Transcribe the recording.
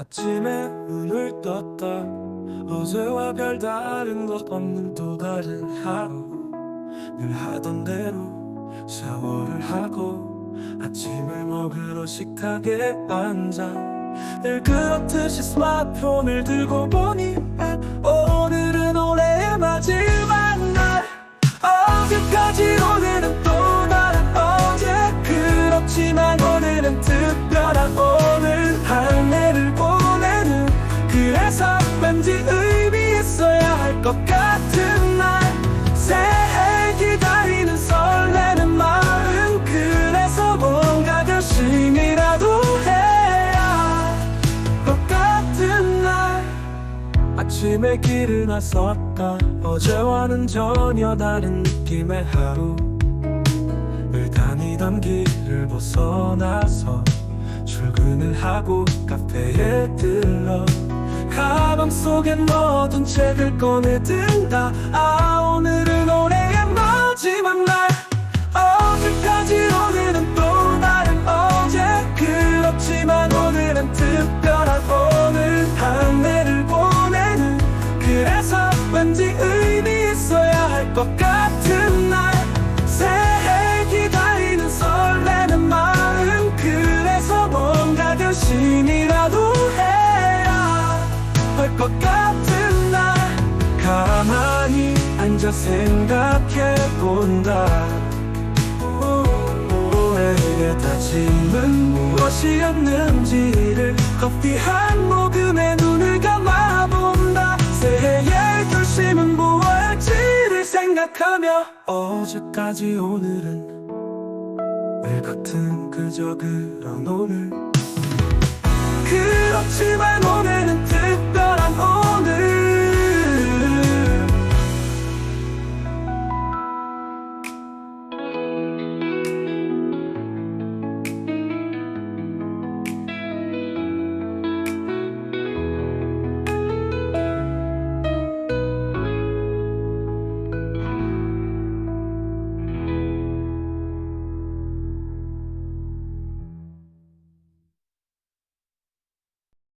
아침에 눈을 떴다. 어제와 별다른 것 없는 또 다른 하루. 늘 하던 대로 샤워를 하고 아침을 먹으러 식탁에 앉아. 늘 그렇듯이 스마트폰을 들고 보니 것 같은 날 새해 기다리는 설레는 마음 그래서 뭔가 결심이라도 해야 할것 같은 날. 아침에 길을 나섰다. 어제와는 전혀 다른 느낌의 하루. 늘 다니던 길을 벗어나서 출근을 하고 카페에 들러 가 방 속엔 모든 책을 꺼내 든다. 아 오늘은 올해의 마지막 날 어제까지 오늘은 또 다른 어제. 그렇지만 오늘은 특별한 오늘 한 해를 보내는. 그래서 왠지 의미 있어야 할 것 같은 앉아 생각해 본다. 오해의 다짐은 무엇이었는지를 커피 한 모금에 눈을 감아본다. 새해의 결심은 무엇일지를 생각하며 어제까지 오늘은 늘 같은 그저 그런 오늘